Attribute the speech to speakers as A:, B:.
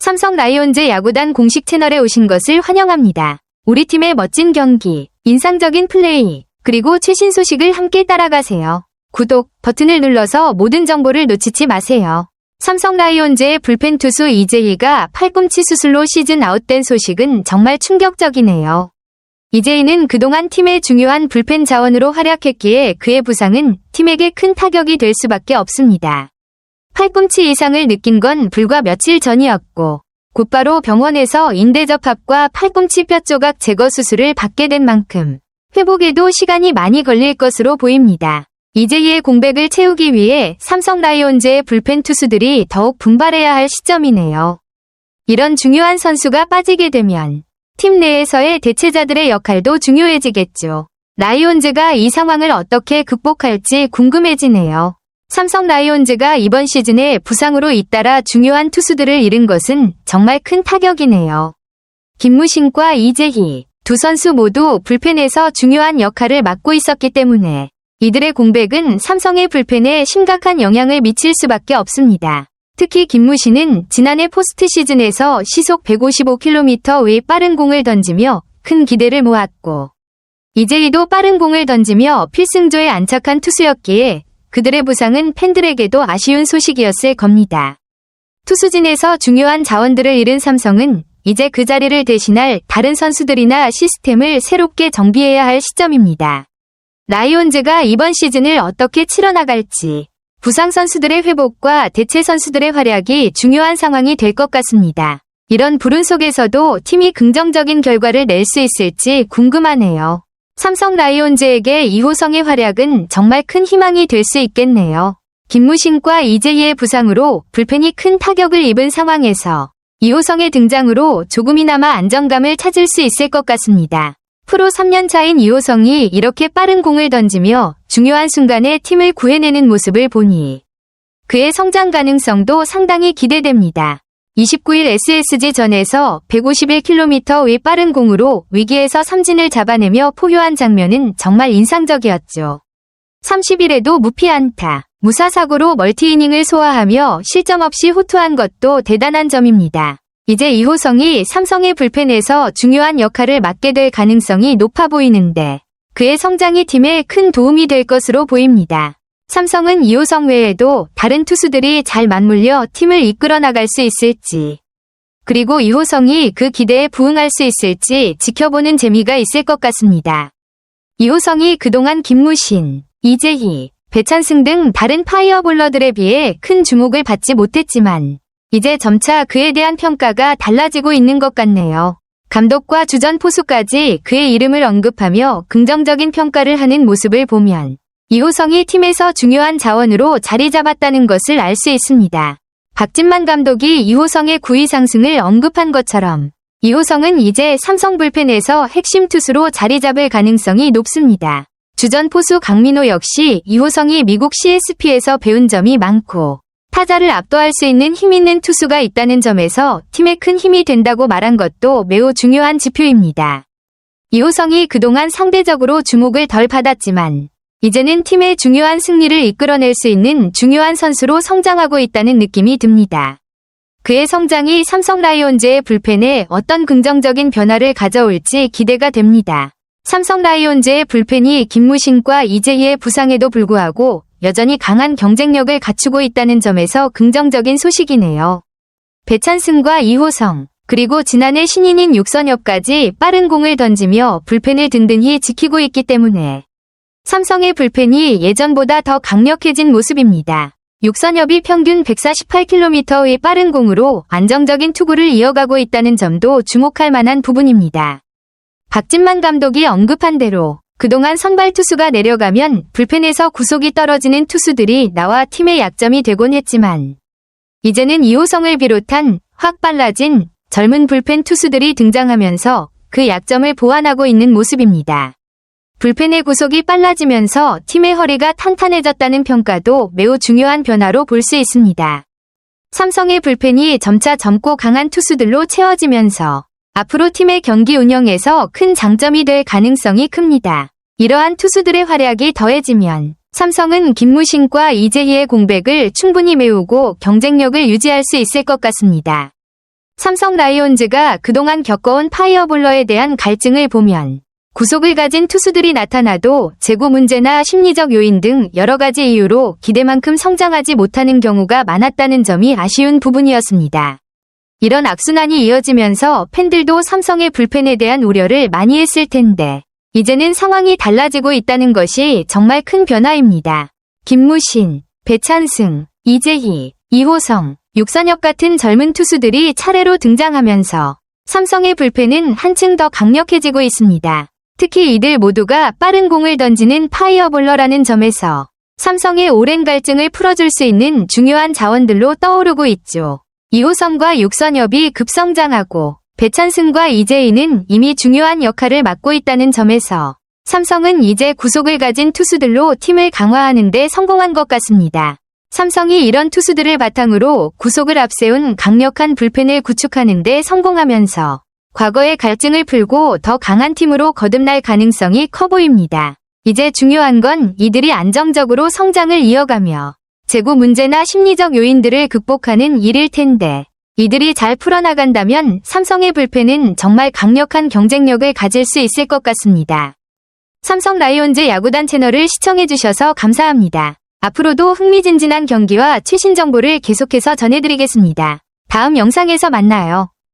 A: 삼성 라이온즈 야구단 공식 채널에 오신 것을 환영합니다. 우리 팀의 멋진 경기, 인상적인 플레이, 그리고 최신 소식을 함께 따라가세요. 구독 버튼을 눌러서 모든 정보를 놓치지 마세요. 삼성 라이온즈의 불펜 투수 이재희가 팔꿈치 수술로 시즌 아웃된 소식은 정말 충격적이네요. 이재희는 그동안 팀의 중요한 불펜 자원으로 활약했기에 그의 부상은 팀에게 큰 타격이 될 수밖에 없습니다. 팔꿈치 이상을 느낀 건 불과 며칠 전이었고 곧바로 병원에서 인대 접합과 팔꿈치 뼈 조각 제거 수술을 받게 된 만큼 회복에도 시간이 많이 걸릴 것으로 보입니다. 이제희의 공백을 채우기 위해 삼성 라이온즈의 불펜 투수들이 더욱 분발해야 할 시점이네요. 이런 중요한 선수가 빠지게 되면 팀 내에서의 대체자들의 역할도 중요해지겠죠. 라이온즈가 이 상황을 어떻게 극복할지 궁금해지네요. 삼성 라이온즈가 이번 시즌에 부상으로 잇따라 중요한 투수들을 잃은 것은 정말 큰 타격이네요. 김무신과 이재희 두 선수 모두 불펜에서 중요한 역할을 맡고 있었기 때문에 이들의 공백은 삼성의 불펜에 심각한 영향을 미칠 수밖에 없습니다. 특히 김무신은 지난해 포스트 시즌에서 시속 155km 의 빠른 공을 던지며 큰 기대를 모았고 이재희도 빠른 공을 던지며 필승조에 안착한 투수였기에 그들의 부상은 팬들에게도 아쉬운 소식이었을 겁니다. 투수진에서 중요한 자원들을 잃은 삼성은 이제 그 자리를 대신할 다른 선수들이나 시스템을 새롭게 정비해야 할 시점입니다. 라이온즈가 이번 시즌을 어떻게 치러나갈지 부상 선수들의 회복과 대체 선수들의 활약이 중요한 상황이 될 것 같습니다. 이런 불운 속에서도 팀이 긍정적인 결과를 낼 수 있을지 궁금하네요. 삼성 라이온즈에게 이호성의 활약은 정말 큰 희망이 될 수 있겠네요. 김무신과 이재희의 부상으로 불펜이 큰 타격을 입은 상황에서 이호성의 등장으로 조금이나마 안정감을 찾을 수 있을 것 같습니다. 프로 3년 차인 이호성이 이렇게 빠른 공을 던지며 중요한 순간에 팀을 구해내는 모습을 보니 그의 성장 가능성도 상당히 기대됩니다. 29일 SSG전에서 151km의 빠른 공으로 위기에서 삼진을 잡아내며 포효한 장면은 정말 인상적이었죠. 30일에도 무피 안타, 무사사고로 멀티이닝을 소화하며 실점 없이 호투한 것도 대단한 점입니다. 이제 이호성이 삼성의 불펜에서 중요한 역할을 맡게 될 가능성이 높아 보이는데 그의 성장이 팀에 큰 도움이 될 것으로 보입니다. 삼성은 이호성 외에도 다른 투수들이 잘 맞물려 팀을 이끌어 나갈 수 있을지 그리고 이호성이 그 기대에 부응할 수 있을지 지켜보는 재미가 있을 것 같습니다. 이호성이 그동안 김무신, 이재희, 배찬승 등 다른 파이어볼러들에 비해 큰 주목을 받지 못했지만 이제 점차 그에 대한 평가가 달라지고 있는 것 같네요. 감독과 주전 포수까지 그의 이름을 언급하며 긍정적인 평가를 하는 모습을 보면 이호성이 팀에서 중요한 자원으로 자리 잡았다는 것을 알 수 있습니다. 박진만 감독이 이호성의 구위 상승을 언급한 것처럼 이호성은 이제 삼성 불펜에서 핵심 투수로 자리 잡을 가능성이 높습니다. 주전 포수 강민호 역시 이호성이 미국 CSP에서 배운 점이 많고 타자를 압도할 수 있는 힘 있는 투수가 있다는 점에서 팀에 큰 힘이 된다고 말한 것도 매우 중요한 지표입니다. 이호성이 그동안 상대적으로 주목을 덜 받았지만 이제는 팀의 중요한 승리를 이끌어낼 수 있는 중요한 선수로 성장하고 있다는 느낌이 듭니다. 그의 성장이 삼성 라이온즈의 불펜에 어떤 긍정적인 변화를 가져올지 기대가 됩니다. 삼성 라이온즈의 불펜이 김무신과 이재희의 부상에도 불구하고 여전히 강한 경쟁력을 갖추고 있다는 점에서 긍정적인 소식이네요. 배찬승과 이호성, 그리고 지난해 신인인 육선엽까지 빠른 공을 던지며 불펜을 든든히 지키고 있기 때문에 삼성의 불펜이 예전보다 더 강력해진 모습입니다. 육선엽이 평균 148km의 빠른 공으로 안정적인 투구를 이어가고 있다는 점도 주목할 만한 부분입니다. 박진만 감독이 언급한 대로 그동안 선발 투수가 내려가면 불펜에서 구속이 떨어지는 투수들이 나와 팀의 약점이 되곤 했지만 이제는 이호성을 비롯한 확 빨라진 젊은 불펜 투수들이 등장하면서 그 약점을 보완하고 있는 모습입니다. 불펜의 구속이 빨라지면서 팀의 허리가 탄탄해졌다는 평가도 매우 중요한 변화로 볼 수 있습니다. 삼성의 불펜이 점차 젊고 강한 투수들로 채워지면서 앞으로 팀의 경기 운영에서 큰 장점이 될 가능성이 큽니다. 이러한 투수들의 활약이 더해지면 삼성은 김무신과 이재희의 공백을 충분히 메우고 경쟁력을 유지할 수 있을 것 같습니다. 삼성 라이온즈가 그동안 겪어온 파이어볼러에 대한 갈증을 보면 구속을 가진 투수들이 나타나도 재고 문제나 심리적 요인 등 여러 가지 이유로 기대만큼 성장하지 못하는 경우가 많았다는 점이 아쉬운 부분이었습니다. 이런 악순환이 이어지면서 팬들도 삼성의 불펜에 대한 우려를 많이 했을 텐데 이제는 상황이 달라지고 있다는 것이 정말 큰 변화입니다. 김무신, 배찬승, 이재희, 이호성, 육선혁 같은 젊은 투수들이 차례로 등장하면서 삼성의 불펜은 한층 더 강력해지고 있습니다. 특히 이들 모두가 빠른 공을 던지는 파이어볼러라는 점에서 삼성의 오랜 갈증을 풀어줄 수 있는 중요한 자원들로 떠오르고 있죠. 이호성과 육선엽이 급성장하고 배찬승과 이재희는 이미 중요한 역할을 맡고 있다는 점에서 삼성은 이제 구속을 가진 투수들로 팀을 강화하는 데 성공한 것 같습니다. 삼성이 이런 투수들을 바탕으로 구속을 앞세운 강력한 불펜을 구축하는 데 성공하면서 과거의 갈증을 풀고 더 강한 팀으로 거듭날 가능성이 커 보입니다. 이제 중요한 건 이들이 안정적으로 성장을 이어가며 재고 문제나 심리적 요인들을 극복하는 일일 텐데 이들이 잘 풀어나간다면 삼성의 불펜은 정말 강력한 경쟁력을 가질 수 있을 것 같습니다. 삼성 라이온즈 야구단 채널을 시청해주셔서 감사합니다. 앞으로도 흥미진진한 경기와 최신 정보를 계속해서 전해드리겠습니다. 다음 영상에서 만나요.